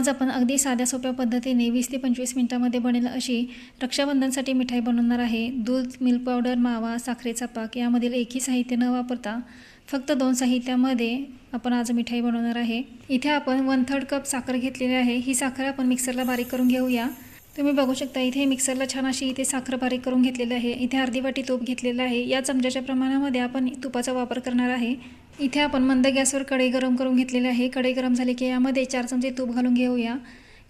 आज आपण अगदी साध्या सोप्या पद्धतीने वीस ते पंचवीस मिनिटामध्ये बनेल अशी रक्षाबंधनसाठी मिठाई बनवणार आहे. दूध मिल्क पावडर मावा साखरेचा पाक यामधील एकही साहित्य न वापरता फक्त दोन साहित्यामध्ये आपण आज मिठाई बनवणार आहे. इथे आपण वन थर्ड कप साखर घेतलेली आहे. ही साखर आपण मिक्सरला बारीक करून घेऊया. तुम्ही बघू शकता इथे मिक्सरला छान अशी इथे साखर बारीक करून घेतलेली आहे. इथे अर्धी वाटी तूप घेतलेलं आहे. या चमच्याच्या प्रमाणामध्ये आपण तुपाचा वापर करणार आहे. इथे आपण मंद गॅसवर कढई गरम करून घेतलेली आहे. कढई गरम झाली की यामध्ये चार चमचे तूप घालून घेऊया.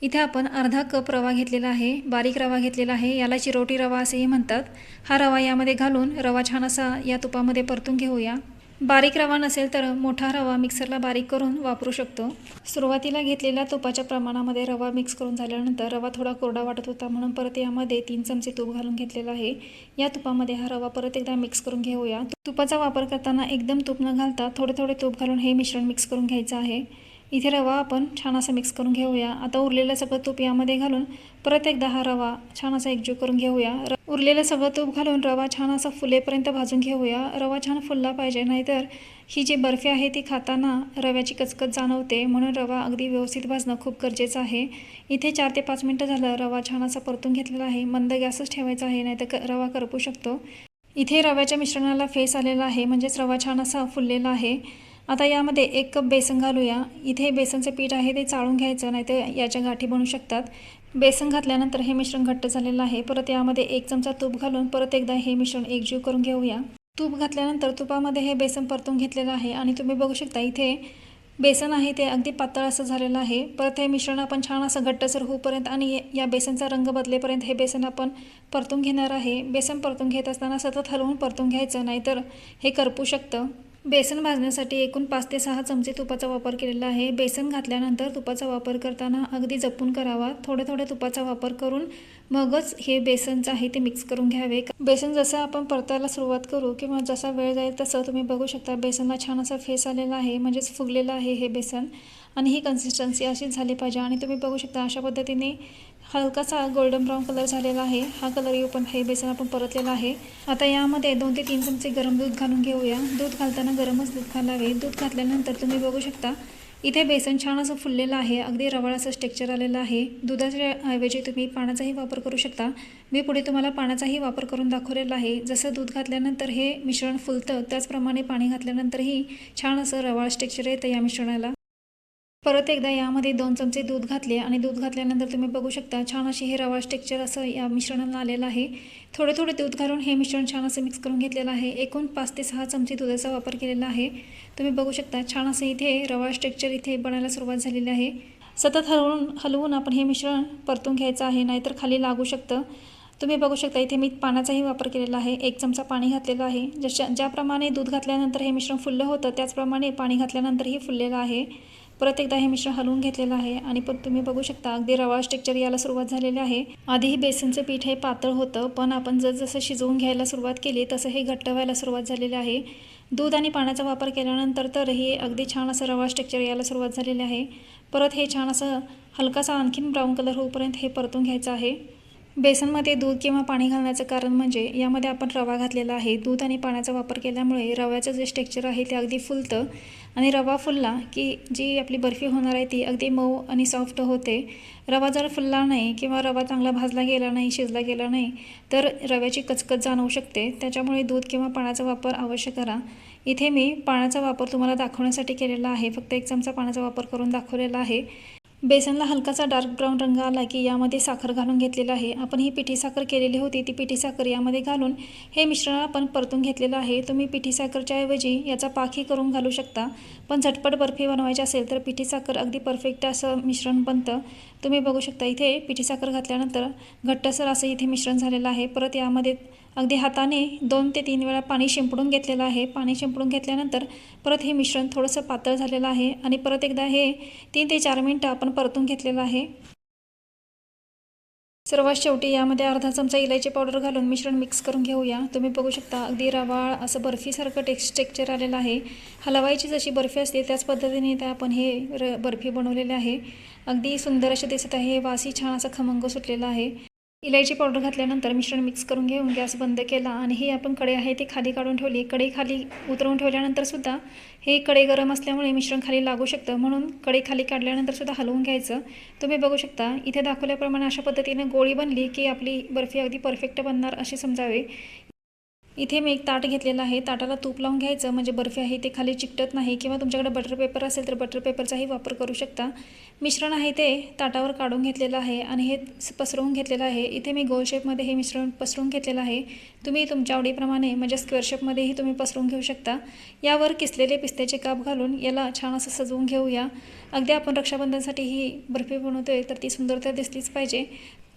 इथे आपण अर्धा कप रवा घेतलेला आहे. बारीक रवा घेतलेला आहे. याला चिरोटी रवा असेही म्हणतात. हा रवा यामध्ये घालून रवा छान असा या तुपामध्ये परतून घेऊया. बारीक रवा नसेल तर मोठा रवा मिक्सरला बारीक करून वापरू शकतो. सुरुवातीला घेतलेल्या तुपाच्या प्रमाणामध्ये रवा मिक्स करून झाल्यानंतर रवा थोडा कोरडा वाटत होता म्हणून परत यामध्ये तीन चमचे तूप घालून घेतलेला आहे. या तुपामध्ये हा रवा परत एकदा मिक्स करून घेऊया. तुपाचा वापर करताना एकदम तूप न घालता थोडे थोडे तूप घालून हे मिश्रण मिक्स करून घ्यायचं आहे. इथे रवा आपण छान असा मिक्स करून घेऊया. आता उरलेलं सगळं तूप यामध्ये घालून परत एकदा हा रवा छान असा एकजीव करून घेऊया. र उरलेलं सगळं तूप घालून रवा छान असा फुलेपर्यंत भाजून घेऊया. रवा छान फुलला पाहिजे नाहीतर ही जी बर्फी आहे ती खाताना रव्याची कचकच जाणवते. म्हणून रवा अगदी व्यवस्थित भाजणं खूप गरजेचं आहे. इथे चार ते पाच मिनटं झालं. रवा छान असा परतून घेतलेला आहे. मंद गॅसच ठेवायचा आहे नाहीतर क रवा करपू शकतो. इथे रव्याच्या मिश्रणाला फेस आलेला आहे म्हणजेच रवा छान असा फुललेला आहे. आता यामध्ये एक कप बेसन घालूया. इथे बेसनचं पीठ आहे ते चाळून घ्यायचं नाही तर याच्या गाठी बनू शकतात. बेसन घातल्यानंतर हे मिश्रण घट्ट झालेलं आहे. परत यामध्ये एक चमचा तूप घालून परत एकदा हे मिश्रण एकजीव करून घेऊया. तूप घातल्यानंतर तुपामध्ये हे बेसन परतून घेतलेलं आहे आणि तुम्ही बघू शकता इथे बेसन आहे ते अगदी पातळ असं झालेलं आहे. परत हे मिश्रण आपण छान असं घट्टसर होऊपर्यंत आणि या बेसनचा रंग बदलेपर्यंत हे बेसन आपण परतून घेणार आहे. बेसन परतून घेत असताना सतत हलवून परतून घ्यायचं नाहीतर हे करपू शकतं. बेसन भाजण्यासाठी एकूण पाच ते सहा चमचे तुपाचा वापर केलेला आहे. बेसन घातल्यानंतर तुपाचा वापर करताना अगदी जपून करावा. थोड्या थोड्या तुपाचा वापर करून मगच हे बेसनचं आहे ते मिक्स करून घ्यावे. बेसन जसं आपण परतायला सुरुवात करू किंवा जसा वेळ जाईल तसं तुम्ही बघू शकता बेसनला छान असा फेस आलेला आहे म्हणजेच फुगलेलं आहे हे बेसन. आणि ही कन्सिस्टन्सी अशीच झाली पाहिजे. आणि तुम्ही बघू शकता अशा पद्धतीने हलकासा गोल्डन ब्राऊन कलर झालेला आहे. हा कलर येऊ पण हे बेसन आपण परतलेला आहे. आता यामध्ये दोन ते तीन चमचे गरम दूध घालून घेऊया. दूध घालताना गरमच दूध घालावे. दूध घातल्यानंतर तुम्ही बघू शकता इथे बेसन छान असं फुललेलं आहे. अगदी रवाळ असं स्ट्रक्चर आलेलं आहे. दुधाच्या ऐवजी तुम्ही पाण्याचाही वापर करू शकता. मी पुढे तुम्हाला पाण्याचाही वापर करून दाखवलेला आहे. जसं दूध घातल्यानंतर हे मिश्रण फुलतं त्याचप्रमाणे पाणी घातल्यानंतरही छान असं रवाळ स्ट्रेक्चर येतं या मिश्रणाला. परत एकदा यामध्ये दोन चमचे दूध घातले आणि दूध घातल्यानंतर तुम्ही बघू शकता छान असे हे रवा टेक्चर असं या मिश्रणाला आलेलं आहे. थोडे थोडे दूध घालून हे मिश्रण छान असं मिक्स करून घेतलेलं आहे. एकूण पाच ते सहा चमचे दुधाचा वापर केलेला आहे. तुम्ही बघू शकता छान असं इथे रवा टेक्चर इथे बनायला सुरुवात झालेली आहे. सतत हलवून हलवून आपण हे मिश्रण परतून घ्यायचं आहे नाहीतर खाली लागू शकतं. तुम्ही बघू शकता इथे मी पाण्याचाही वापर केलेला आहे. एक चमचा पाणी घातलेलं आहे. जशा ज्याप्रमाणे दूध घातल्यानंतर हे मिश्रण फुललं होतं त्याचप्रमाणे पाणी घातल्यानंतरही फुललेलं आहे. परत एकदा हे मिश्रण हलवून घेतलेलं आहे आणि पण तुम्ही बघू शकता अगदी रवा स्ट्रक्चर यायला सुरुवात झालेली आहे. आधीही बेसनचं पीठ हे पातळ होतं पण आपण जसं शिजवून घ्यायला सुरुवात केली तसं हे घट्ट व्हायला सुरुवात झालेली आहे. दूध आणि पाण्याचा वापर केल्यानंतर तर हे अगदी छान असं रवा स्ट्रक्चर यायला सुरुवात झालेली आहे. परत हे छान असं हलकासा आणखीन ब्राऊन कलर होऊपर्यंत हे परतून घ्यायचं आहे. बेसनमध्ये दूध किंवा पाणी घालण्याचं कारण म्हणजे यामध्ये आपण रवा घातलेला आहे. दूध आणि पाण्याचा वापर केल्यामुळे रव्याचं जे स्टेक्चर आहे ते अगदी फुलतं. आणि रवा फुलला की जी आपली बर्फी होणार आहे ती अगदी मऊ आणि सॉफ्ट होते. रवा जर फुलला नाही किंवा रवा चांगला भाजला गेला नाही शिजला गेला नाही तर रव्याची कचकच जाणवू शकते. त्याच्यामुळे दूध किंवा पाण्याचा वापर अवश्य करा. इथे मी पाण्याचा वापर तुम्हाला दाखवण्यासाठी केलेला आहे. फक्त एक चमचा पाण्याचा वापर करून दाखवलेला आहे. बेसनला हलकासा डार्क ब्राऊन रंग आला की यामध्ये साखर घालून घेतलेला आहे. आपण ही पिठी साखर केलेली होती ती पिठी साखर यामध्ये घालून हे मिश्रण आपण परतून घेतलेलं आहे. तुम्ही पिठी साखरच्या ऐवजी याचा पाकही करून घालू शकता. पण झटपट बर्फी बनवायची असेल तर पिठी साखर अगदी परफेक्ट असं मिश्रण बनतं. तुम्ही बघू शकता इथे पिठी साखर घातल्यानंतर घट्टसर असं इथे मिश्रण झालेलं आहे. परत यामध्ये अगदी हाताने दोन ते तीन वेळा पाणी शिंपडून घेतलेलं आहे. पाणी शिंपडून घेतल्यानंतर परत हे मिश्रण थोडंसं पातळ झालेलं आहे आणि परत एकदा हे तीन ते चार मिनटं आपण परतून घेतलेलं आहे. सर्वात शेवटी यामध्ये अर्धा चमचा इलायची पावडर घालून मिश्रण मिक्स करून घेऊया. तुम्ही बघू शकता अगदी रवाळ असं बर्फीसारखं टेक्स टेक्चर आलेलं आहे. हलवायची जशी बर्फी असते त्याच पद्धतीने त्या आपण हे र बर्फी बनवलेले आहे. अगदी सुंदर असे दिसत आहे वासी छान असा खमंग सुटलेला आहे. इलायची पावडर घातल्यानंतर मिश्रण मिक्स करून घेऊन गॅस बंद केला आणि ही आपण कडे आहे ती खाली काढून ठेवली. कढई खाली उतरवून ठेवल्यानंतर सुद्धा हे कडे गरम असल्यामुळे मिश्रण खाली लागू शकतं. म्हणून कढई खाली काढल्यानंतर सुद्धा हलवून घ्यायचं. तुम्ही बघू शकता इथे दाखवल्याप्रमाणे अशा पद्धतीने गोळी बनली की आपली बर्फी अगदी परफेक्ट बनणार असे समजावे. इथे मी एक ताट घेतलेलं आहे. ताटाला तूप लावून घ्यायचं. म्हणजे बर्फी आहे ते खाली चिकटत नाही किंवा तुमच्याकडे बटर पेपर असेल तर बटर पेपरचाही वापर करू शकता. मिश्रण आहे ते ताटावर काढून घेतलेलं आहे आणि हे पसरवून घेतलेलं आहे. इथे मी गोल शेपमध्ये हे मिश्रण पसरून घेतलेलं आहे. तुम्ही तुमच्या आवडीप्रमाणे म्हणजे स्क्वेअर शेपमध्येही तुम्ही पसरून घेऊ शकता. यावर किसलेले पिस्त्याचे काप घालून याला छान असं सजवून घेऊया. अगदी आपण रक्षाबंधनसाठी ही बर्फी बनवतोय तर ती सुंदरता दिसलीच पाहिजे.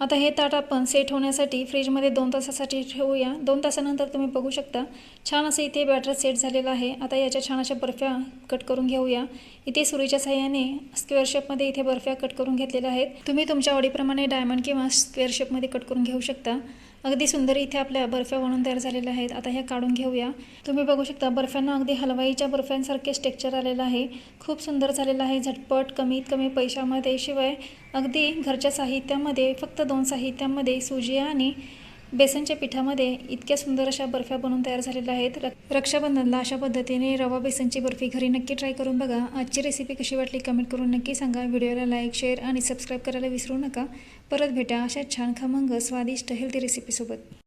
आता हे ताट आपण सेट होण्यासाठी फ्रीजमध्ये दोन तासासाठी ठेवूया. दोन तासानंतर तुम्ही बघू शकता. छान असं इथे बॅटर सेट झालेलं आहे. आता याच्या छान अशा बर्फ्या कट करून घेऊया. इथे सुरीच्या साह्याने स्क्वेअर शेपमध्ये इथे बर्फ्या कट करून घेतलेल्या आहेत. तुम्ही तुमच्या आवडीप्रमाणे डायमंड किंवा स्क्वेअर शेपमध्ये कट करून घेऊ शकता. अगदी सुंदर इथे आपल्या बर्फ्या बनवून तयार झालेल्या आहेत. आता ह्या काढून घेऊया. तुम्ही बघू शकता बर्फ्यांना अगदी हलवाईच्या बर्फ्यांसारखे स्ट्रक्चर आलेलं आहे. खूप सुंदर झालेलं आहे झटपट कमीत कमी पैशामध्ये. शिवाय अगदी घरच्या साहित्यामध्ये फक्त दोन साहित्यामध्ये सुजी आणि बेसनच्या पिठामध्ये इतक्या सुंदर अशा बर्फ्या बनवून तयार झालेल्या आहेत. र- रक्षाबंधनला अशा पद्धतीने रवा बेसनची बर्फी घरी नक्की ट्राय करून बघा. आजची रेसिपी कशी वाटली कमेंट करून नक्की सांगा. व्हिडिओला लाईक शेअर आणि सबस्क्राईब करायला विसरू नका. परत भेटा अशा छान खमंग स्वादिष्ट हेल्दी रेसिपीसोबत